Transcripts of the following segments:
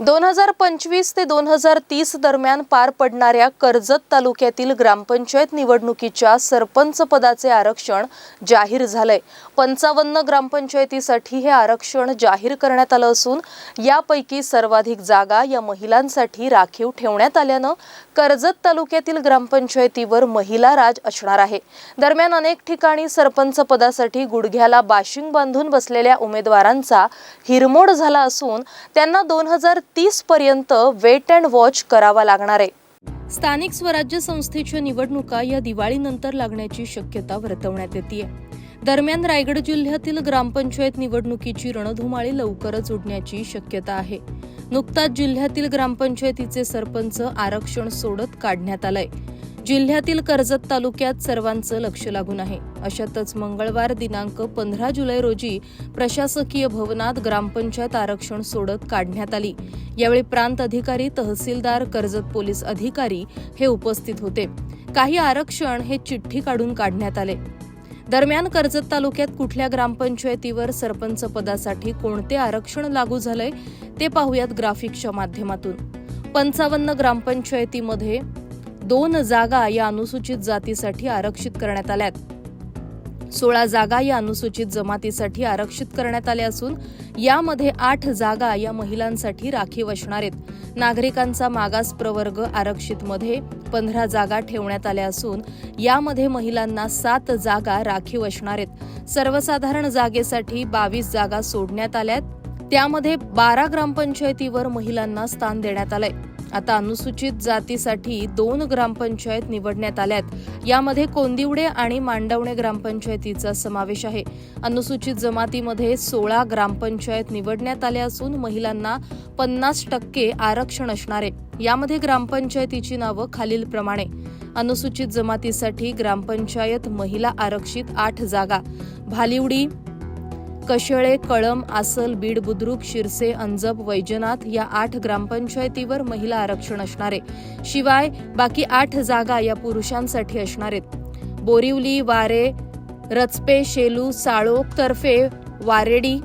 दोन हजार पंचवीस ते दोन हजार तीस दरम्यान पार पडणाऱ्या कर्जत तालुक्यातील ग्रामपंचायत निवडणुकीच्या सरपंच पदाचे आरक्षण जाहीर झालंय. पंचावन्न ग्रामपंचायतीसाठी हे आरक्षण जाहीर करण्यात आलं असून यापैकी सर्वाधिक जागा या महिलांसाठी राखीव ठेवण्यात आल्यानं कर्जत तालुक्यातील ग्रामपंचायतीवर महिला राज असणार आहे. दरम्यान अनेक ठिकाणी सरपंच पदासाठी गुडघ्याला बाशिंग बांधून बसलेल्या उमेदवारांचा हिरमोड झाला असून त्यांना दोन हजार तीस पर्यंत वेट अँड वॉच करावा लागणार आहे. स्थानिक स्वराज्य संस्थेच्या निवडणुका या दिवाळीनंतर लागण्याची शक्यता वर्तवण्यात येते दरम्यान रायगड जिल्ह्यातील ग्रामपंचायत निवडणुकीची रणधुमाळी लवकरच उडण्याची शक्यता आहे. नुकताच जिल्ह्यातील ग्रामपंचायतीचे सरपंच आरक्षण सोडत काढण्यात आलंय. जिल्ह्यातील कर्जत तालुक्यात सर्वांचं लक्ष लागून आहे. अशातच मंगळवार दिनांक पंधरा जुलै रोजी प्रशासकीय भवनात ग्रामपंचायत आरक्षण सोडत काढण्यात आली. यावेळी प्रांत अधिकारी तहसीलदार कर्जत पोलीस अधिकारी हे उपस्थित होते. काही आरक्षण हे चिठ्ठी काढून काढण्यात आले. दरम्यान कर्जत तालुक्यात कुठल्या ग्रामपंचायतीवर सरपंच पदासाठी कोणते आरक्षण लागू झालंय ते पाहूयात ग्राफिकच्या माध्यमातून. पंचावन्न ग्रामपंचायतीमध्ये दोन जागा या अनुसूचित जातीसाठी आरक्षित करण्यात आल्यात. सोळा जागा या अनुसूचित जमातीसाठी आरक्षित करण्यात आल्या असून यामध्ये आठ जागा या महिलांसाठी राखीव असणार आहेत. नागरिकांचा मागास प्रवर्ग आरक्षित मध्ये पंधरा जागा ठेवण्यात आल्या असून यामध्ये महिलांना सात जागा राखीव असणार आहेत. सर्वसाधारण जागेसाठी बावीस जागा सोडण्यात आल्यात. त्यामध्ये बारा ग्रामपंचायतीवर महिलांना स्थान देण्यात आलंय. आता अनुसूचित जातीसाठी दोन ग्रामपंचायत निवडण्यात आल्यात. यामध्ये कोंदिवडे आणि मांडवणे ग्रामपंचायतीचा समावेश आहे. अनुसूचित जमातीमध्ये सोळा ग्रामपंचायत निवडण्यात आल्या असून महिलांना पन्नास टक्के आरक्षण असणारे यामध्ये ग्रामपंचायतीची नावं खालीलप्रमाणे अनुसूचित जमातीसाठी ग्रामपंचायत महिला आरक्षित आठ जागा. भालिवडी कशेळे कळम आसल बीड बुद्रुक शिरसे अंजब वैजनाथ या आठ ग्रामपंचायतीवर महिला आरक्षण असणारे. शिवाय बाकी आठ जागा या पुरुषांसाठी असणार आहेत बोरिवली वारे रचपे शेलू साळोख तर्फे वारेडी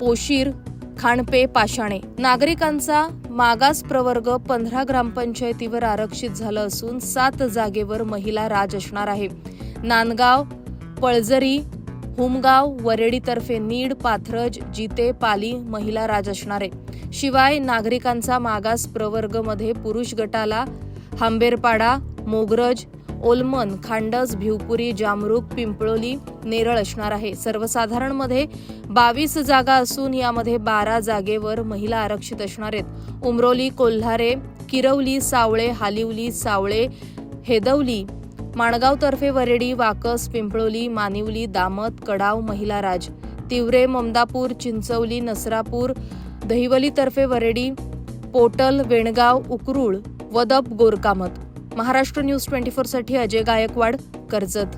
पोशीर खाणपे पाषाणे. नागरिकांचा मागास प्रवर्ग पंधरा ग्रामपंचायतीवर आरक्षित झालं असून सात जागेवर महिला राज असणार आहे. नांदगाव पळजरी हुमगाव वरेडीतर्फे नीड पाथरज जिते पाली महिला राज असणारे. शिवाय नागरिकांचा मागास प्रवर्गमध्ये पुरुष गटाला हांबेरपाडा मोगरज ओलमन खांडस भिवपुरी जामरूक पिंपळोली नेरळ असणार आहे. सर्वसाधारणमध्ये बावीस जागा असून यामध्ये बारा जागेवर महिला आरक्षित असणार आहेत. उमरोली कोल्हारे किरवली सावळे हालिवली सावळे हेदवली माणगावतर्फे वरेडी वाकस पिंपळोली मानिवली दामत कडाव महिला राज तिवरे ममदापूर चिंचवली नसरापूर दहिवलीतर्फे वरेडी पोटल वेणगाव उकरूळ वदप गोरकामत. महाराष्ट्र न्यूज ट्वेंटी फोरसाठी अजय गायकवाड कर्जत.